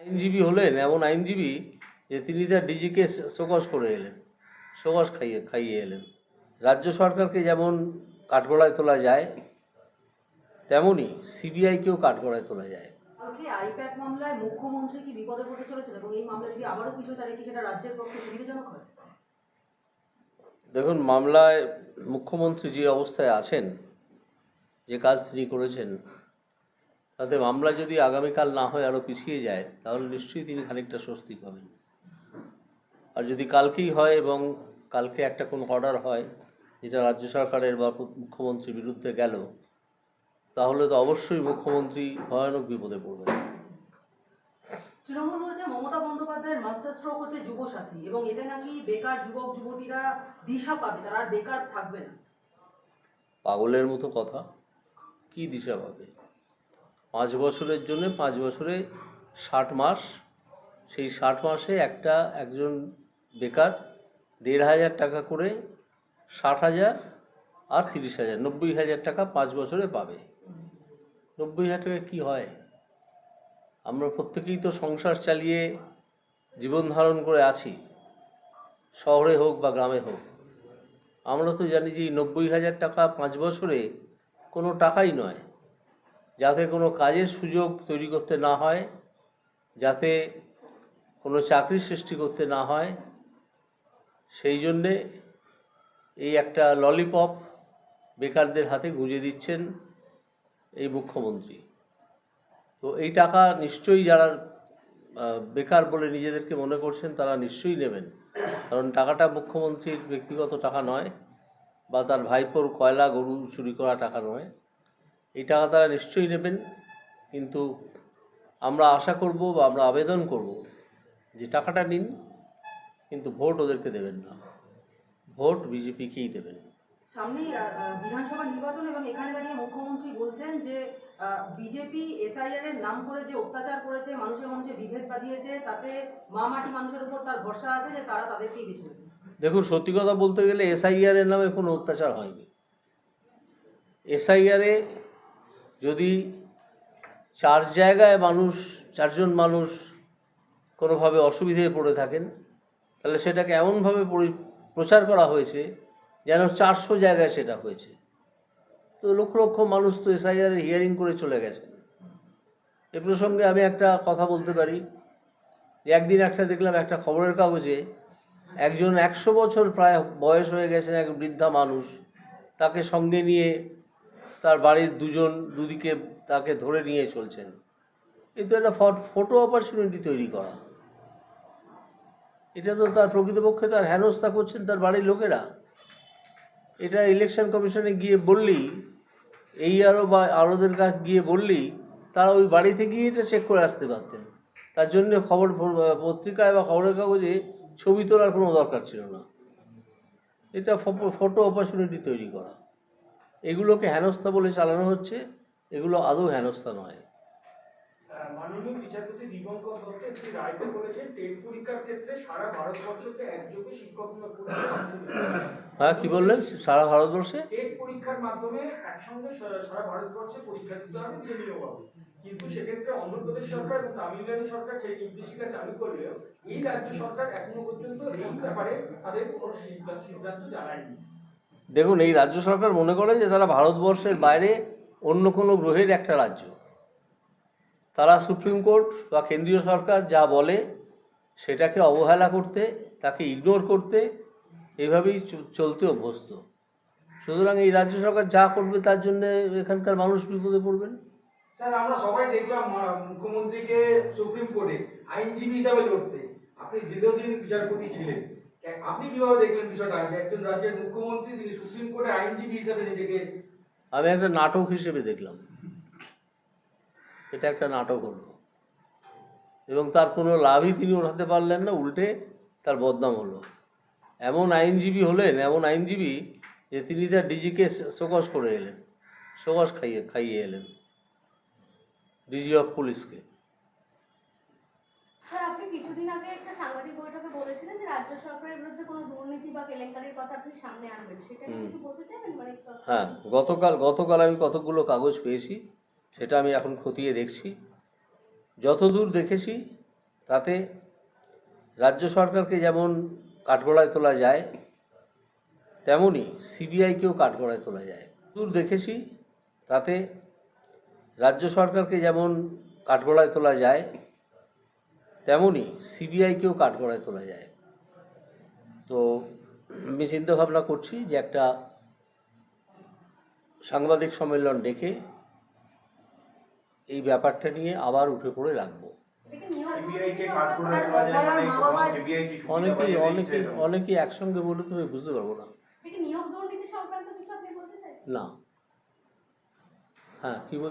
আইনজীবী হলেন এমন আইনজীবী যে তিনি তার ডিজিকে শোকস করে এলেন শোকস খাইয়ে খাইয়ে এলেন। রাজ্য সরকারকে যেমন কাঠগড়ায় তোলা যায় তেমনই সিবিআইকেও কাঠগড়ায় তোলা যায়। কালকে মামলায় মুখ্যমন্ত্রী কি বিপদে পড়তে চলেছেন এবং এই মামলা যদি আবারও কিছু তাহলে কি সেটা রাজ্যের পক্ষে সুবিধাজনক হয়? দেখুন মামলায় মুখ্যমন্ত্রী যে অবস্থায় আছেন যে কাজ তিনি করেছেন তাতে মামলা যদি আগামীকাল না হয় আরও পিছিয়ে যায় তাহলে নিশ্চয়ই তিনি খানিকটা স্বস্তি পাবেন। আর যদি কালকেই হয় এবং কালকে একটা কোনো অর্ডার হয় যেটা রাজ্য সরকারের বা মুখ্যমন্ত্রীর বিরুদ্ধে গেল তাহলে তো অবশ্যই মুখ্যমন্ত্রী ভয়ানক বিপদে পড়বেন। তৃণমূল বলছে মমতা বন্দ্যোপাধ্যায়ের মাস্টার স্ট্রোক হচ্ছে যুবসাথী এবং এতে নাকি বেকার যুবক যুবতীরা দিশা পাবে তারা আর বেকার থাকবে না। পাগলের মতো কথা? কি দিশা পাবে? পাঁচ বছরের জন্য পাঁচ বছরে ষাট মাস, সেই ষাট মাসে একটা একজন বেকার দেড় হাজার টাকা করে ষাট হাজার আর তিরিশ হাজার, নব্বই হাজার টাকা পাঁচ বছরে পাবে। নব্বই হাজার টাকা কী হয়? আমরা প্রত্যেকেই তো সংসার চালিয়ে জীবন ধারণ করে আছি, শহরে হোক বা গ্রামে হোক। আমরা তো জানি যে নব্বই হাজার টাকা পাঁচ বছরে কোনো টাকাই নয়। যাতে কোনো কাজের সুযোগ তৈরি করতে না হয়, যাতে কোনো চাকরি সৃষ্টি করতে না হয়, সেই জন্যে এই একটা ললিপপ বেকারদের হাতে গুঁজে দিচ্ছেন এই মুখ্যমন্ত্রী। তো এই টাকা নিশ্চয়ই যারা বেকার বলে নিজেদেরকে মনে করছেন, তারা নিশ্চয়ই নেবেন। কারণ টাকাটা মুখ্যমন্ত্রীর ব্যক্তিগত টাকা নয়, বা তার ভাইপোর কয়লা গরু চুরি করা টাকা নয়। এই টাকা তারা নিশ্চয়ই নেবেন কিন্তু আমরা আশা করব বা আমরা আবেদন করব যে টাকাটা নিন কিন্তু ভোট ওদেরকে দেবেন না। ভোট বিজেপিকেই দেবেন। সামনেই বিধানসভা নির্বাচন এবং এখানে দাঁড়িয়ে মুখ্যমন্ত্রী বলছেন যে বিজেপি এসআইআর এর নাম করে যে অত্যাচার করেছে মানুষের মানুষের বিভেদ বাঁধিয়েছে তাতে মা মাটি মানুষের উপর তার ভরসা আছে যে তারা তাদেরকেই বেছে দেখুন সত্যি কথা বলতে গেলে এসআইআর এর নামে কোনো অত্যাচার হয়নি। এসআইআরে যদি চার জায়গায় মানুষ, চারজন মানুষ কোনোভাবে অসুবিধায় পড়ে থাকেন, তাহলে সেটাকে এমনভাবে পরি- প্রচার করা হয়েছে যেন চারশো জায়গায় সেটা হয়েছে। তো লক্ষ লক্ষ মানুষ তো এসআইআর হিয়ারিং করে চলে গেছেন এ প্রসঙ্গে আমি একটা কথা বলতে পারি। একদিন একটা দেখলাম একটা খবরের কাগজে একজন একশো বছর প্রায় বয়স হয়ে গেছেন এক বৃদ্ধা মানুষ, তাকে সঙ্গে নিয়ে তার বাড়ির দুজন দুদিকে তাকে ধরে নিয়ে চলছেন। কিন্তু একটা ফটো অপরচুনিটি তৈরি করা। এটা তো তার প্রকৃতপক্ষে তার হেনস্থা করছেন তার বাড়ির লোকেরা। এটা ইলেকশন কমিশনে গিয়ে বললেই, এই আরও বা, আরোদের কাছে গিয়ে বললেই, তারা ওই বাড়িতে গিয়ে এটা চেক করে আসতে পারতেন। তার জন্য খবর, পত্রিকায় বা খবরের কাগজে ছবি তোলার কোনো দরকার ছিল না। এটা ফটো অপরচুনিটি তৈরি করা। এগুলোকে হেনস্থা বলে চালানো হচ্ছে এগুলো আদৌ হেনস্থা নয়। আহ, মাননীয় বিচারপতি দীপঙ্কর দত্ত একটি রায়তে বলেছেন টেট পরীক্ষার ক্ষেত্রে সারা ভারতবর্ষকে একযোগে শিক্ষক নিয়োগ। হ্যাঁ কী বললেন? সারা ভারতবর্ষে? টেট পরীক্ষার মাধ্যমে একসঙ্গে সারা ভারতবর্ষে পরীক্ষা দিতে হবে দিয়ে নিয়োগ হবে। কিন্তু সেক্ষেত্রে অন্ধ্রপ্রদেশ সরকার এবং তামিলনাড়ু সরকার সেই নির্দেশিকা চালু করলেও এই রাজ্য সরকার এখনও পর্যন্ত এই ব্যাপারে তাদের কোনো সিদ্ধান্ত জানায়নি। দেখুন, এই রাজ্য সরকার মনে করে যে তারা ভারতবর্ষের বাইরে অন্য কোনো গ্রহের একটা রাজ্য। তারা সুপ্রিম কোর্ট বা কেন্দ্রীয় সরকার যা বলে সেটাকে অবহেলা করতে, তাকে ইগনোর করতে এভাবেই চলতে অভ্যস্ত। সুতরাং এই রাজ্য সরকার যা করবে তার জন্য এখানকার মানুষ বিপদে পড়বেন। মুখ্যমন্ত্রীকে সুপ্রিম কোর্টে আইনজীবী হিসাবে লড়তে। আপনি দীর্ঘদিন বিচারপতি ছিলেন। আপনি কীভাবে দেখলেন বিষয়টা? যে একজন রাজ্যের মুখ্যমন্ত্রী, তিনি সুপ্রিম কোর্টে আইনজীবী হিসাবে নিজেকে আমি একটা নাটক হিসেবে দেখলাম। এটা একটা নাটক হলো। এবং তার কোনো লাভই তিনি ওঠাতে পারলেন না, উল্টে তার বদনাম হলো। এমন আইনজীবী হলেন, এমন আইনজীবী যে তিনি তার ডিজিকে শোকস করে এলেন। শোকস খাইয়ে খাইয়ে এলেন। ডিজি অফ পুলিশকে স্যার আপনি কিছুদিন আগে একটা সাংবাদিক বৈঠকে বলেছিলেন যে রাজ্য সরকারের বিরুদ্ধে কোনো দুর্নীতি বা কেলেঙ্কারির কথা আপনি সামনে আনবেন সেটা। কিছু বলতে চাইবেন? মানে হ্যাঁ গতকাল গতকাল আমি কতগুলো কাগজ পেয়েছি সেটা আমি এখন খতিয়ে দেখছি। যতদূর দেখেছি তাতে রাজ্য সরকারকে যেমন কাঠগড়ায় তোলা যায় তেমনই সিবিআইকেও কাঠগড়ায় তোলা যায়। দূর দেখেছি তাতে রাজ্য সরকারকে যেমন কাঠগড়ায় তোলা যায় তেমনই সিবিআইকেও কাঠগড়ায় তোলা যায়। তো আমি চিন্তা ভাবনা করছি যে একটা সাংবাদিক সম্মেলন ডেকে এই ব্যাপারটা নিয়ে আবার উঠে পড়ে রাখব। অনেকেই অনেকেই অনেকেই একসঙ্গে বলে তুমি বুঝতে পারব না। এটা কি নিয়োগ দুর্নীতি সংক্রান্ত কিছু আপনি বলতে চাইছেন? না। হ্যাঁ কি বল